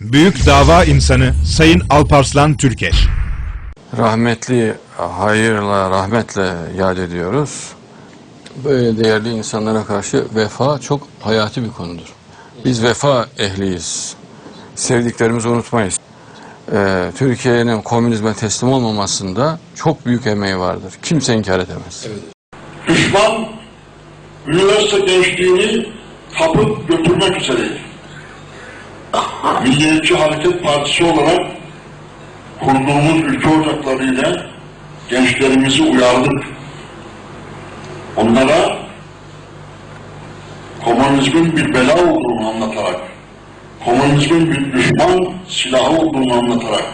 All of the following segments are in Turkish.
Büyük dava insanı Sayın Alparslan Türkeş. Rahmetli hayırla, rahmetle yad ediyoruz. Böyle değerli insanlara karşı vefa çok hayati bir konudur. Biz vefa ehliyiz. Sevdiklerimizi unutmayız. Ee, Türkiye'nin komünizme teslim olmamasında çok büyük emeği vardır. Kimse inkar edemez. Düşman üniversite gençliğini kapıp götürmek üzereydi. Milliyetçi Hareket Partisi olarak kurduğumuz ülke ocaklarıyla gençlerimizi uyardık. Onlara komünizmin bir bela olduğunu anlatarak, komünizmin bir düşman silahı olduğunu anlatarak,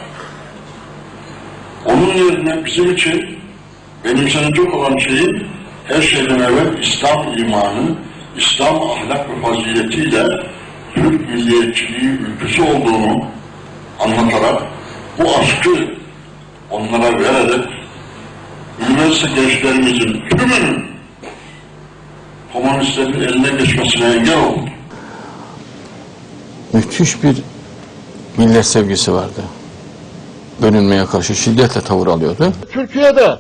onun yerine bizim için benimsenecek olan şeyin her şeyden evvel İslam imanı, İslam ahlak ve faziletiyle Türk milliyetçiliği ülküsü olduğunu anlatarak bu aşkı onlara vererek üniversite gençlerimizin tümünün komünistlerin eline geçmesine engel olduk. Müthiş bir millet sevgisi vardı. Bölünmeye karşı şiddetle tavır alıyordu. Türkiye'de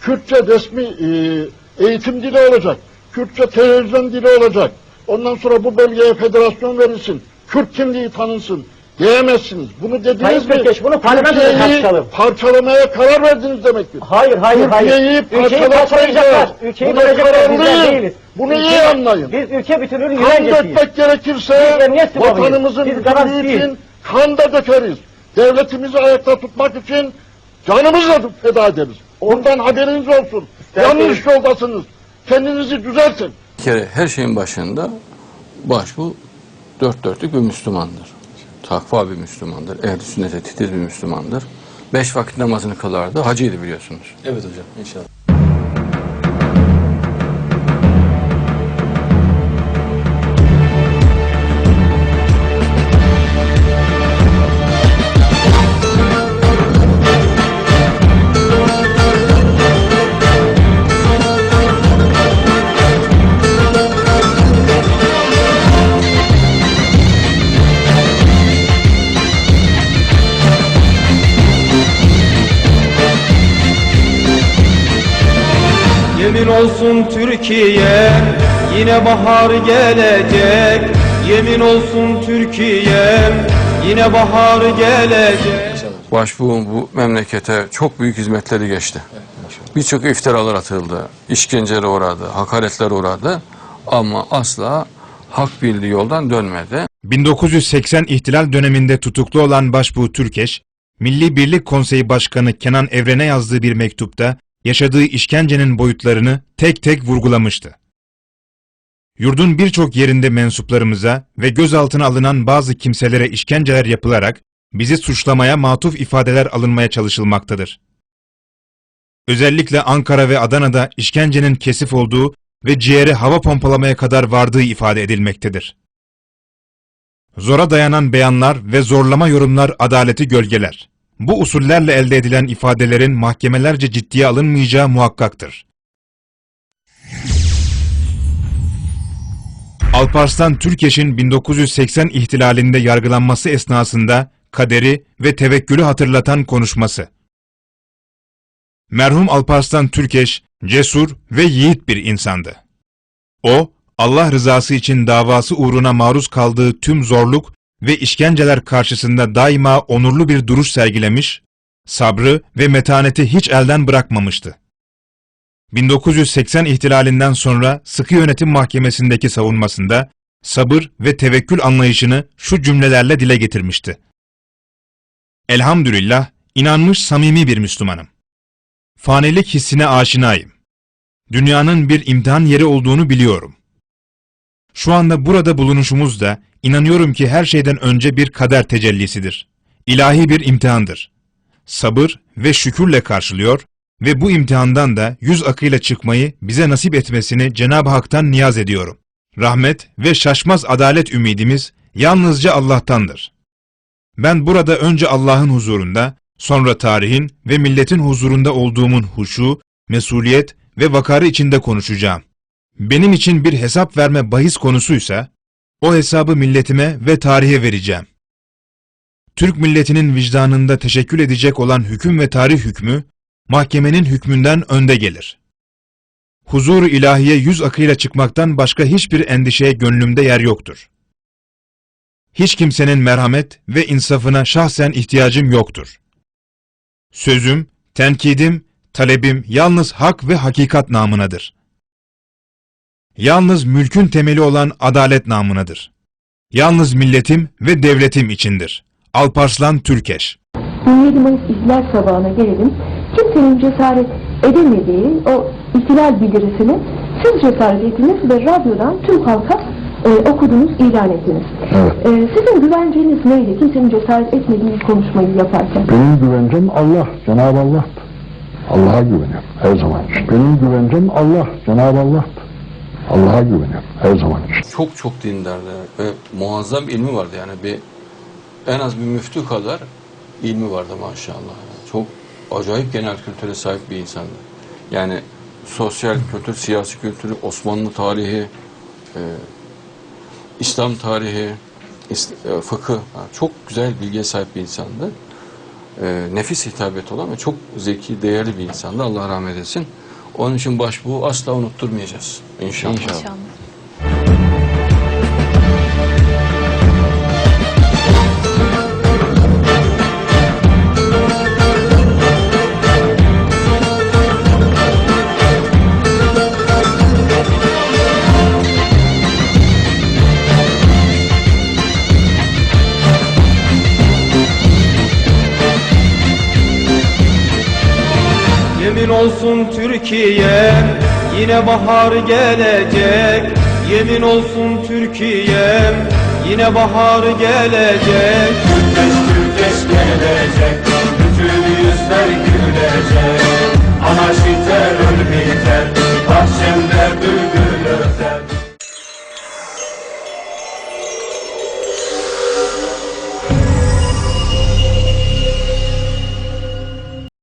Kürtçe resmi e, eğitim dili olacak. Kürtçe televizyon dili olacak. Ondan sonra bu bölgeye federasyon verilsin. Kürt kimliği tanınsın. Diyemezsiniz. Bunu dediniz Sayın mi? Türkeş, bunu parlamentoda tartışalım. parçalamaya karar verdiniz demektir. Hayır, hayır, hayır. Ülkeyi parçalayacaklar. Ülkeyi bölecekler. Bizler değiliz. Bunu Ülke- iyi anlayın. Biz ülke bütünlüğünün Kan güvencesiyiz. dökmek gerekirse vatanımızın bütünlüğü için kan da dökeriz. Devletimizi ayakta tutmak için canımızı da feda ederiz. Ondan haberiniz olsun. İsterseniz- Yanlış yoldasınız. Kendinizi düzeltin. Bir kere her şeyin başında başbu dört dörtlük bir Müslümandır. Takva bir Müslümandır. Ehl-i sünnete titiz bir Müslümandır. Beş vakit namazını kılardı. Hacıydı biliyorsunuz. Evet hocam inşallah. Yemin olsun Türkiye yine bahar gelecek Yemin olsun Türkiye yine bahar gelecek Başbuğun bu memlekete çok büyük hizmetleri geçti. Birçok iftiralar atıldı. işkencelere uğradı. Hakaretler uğradı. Ama asla hak bildiği yoldan dönmedi. 1980 ihtilal döneminde tutuklu olan Başbuğ Türkeş, Milli Birlik Konseyi Başkanı Kenan Evren'e yazdığı bir mektupta yaşadığı işkencenin boyutlarını tek tek vurgulamıştı. Yurdun birçok yerinde mensuplarımıza ve gözaltına alınan bazı kimselere işkenceler yapılarak bizi suçlamaya matuf ifadeler alınmaya çalışılmaktadır. Özellikle Ankara ve Adana'da işkencenin kesif olduğu ve ciğere hava pompalamaya kadar vardığı ifade edilmektedir. Zora dayanan beyanlar ve zorlama yorumlar adaleti gölgeler. Bu usullerle elde edilen ifadelerin mahkemelerce ciddiye alınmayacağı muhakkaktır. Alparslan Türkeş'in 1980 ihtilalinde yargılanması esnasında kaderi ve tevekkülü hatırlatan konuşması. Merhum Alparslan Türkeş, cesur ve yiğit bir insandı. O, Allah rızası için davası uğruna maruz kaldığı tüm zorluk ve işkenceler karşısında daima onurlu bir duruş sergilemiş, sabrı ve metaneti hiç elden bırakmamıştı. 1980 ihtilalinden sonra sıkı yönetim mahkemesindeki savunmasında sabır ve tevekkül anlayışını şu cümlelerle dile getirmişti. Elhamdülillah, inanmış samimi bir Müslümanım. Fanilik hissine aşinayım. Dünyanın bir imtihan yeri olduğunu biliyorum. Şu anda burada bulunuşumuz da inanıyorum ki her şeyden önce bir kader tecellisidir. İlahi bir imtihandır. Sabır ve şükürle karşılıyor ve bu imtihandan da yüz akıyla çıkmayı bize nasip etmesini Cenab-ı Hak'tan niyaz ediyorum. Rahmet ve şaşmaz adalet ümidimiz yalnızca Allah'tandır. Ben burada önce Allah'ın huzurunda, sonra tarihin ve milletin huzurunda olduğumun huşu, mesuliyet ve vakarı içinde konuşacağım. Benim için bir hesap verme bahis konusuysa, o hesabı milletime ve tarihe vereceğim. Türk milletinin vicdanında teşekkül edecek olan hüküm ve tarih hükmü, mahkemenin hükmünden önde gelir. Huzur-u ilahiye yüz akıyla çıkmaktan başka hiçbir endişeye gönlümde yer yoktur. Hiç kimsenin merhamet ve insafına şahsen ihtiyacım yoktur. Sözüm, tenkidim, talebim yalnız hak ve hakikat namınadır. Yalnız mülkün temeli olan adalet namınadır. Yalnız milletim ve devletim içindir. Alparslan Türkeş 27 Mayıs İhtilal sabahına gelelim. Kimsenin cesaret edemediği o ihtilal bildirisini siz cesaret ettiniz ve radyodan tüm halka e, okudunuz, ilan ettiniz. Evet. E, sizin güvenceniz neydi? Kimsenin cesaret etmediği bir konuşmayı yaparken. Benim güvencem Allah, Cenab-ı Allah'tır. Allah'a güveniyorum her zaman. Benim güvencem Allah, Cenab-ı Allah'tır. Allah'a güveniyorum her zaman için. Çok çok dindardı ve muazzam ilmi vardı yani bir en az bir müftü kadar ilmi vardı maşallah. Çok acayip genel kültüre sahip bir insandı. Yani sosyal kültür, siyasi kültürü, Osmanlı tarihi, e, İslam tarihi, is- e, çok güzel bilgiye sahip bir insandı. E, nefis hitabeti olan ve çok zeki, değerli bir insandı. Allah rahmet etsin. Onun için başbuğu asla unutturmayacağız. İnşallah. İnşallah. olsun Türkiye yine bahar gelecek. Yemin olsun Türkiye yine bahar gelecek. Türkeş Türkeş gelecek bütün yüzler gülecek.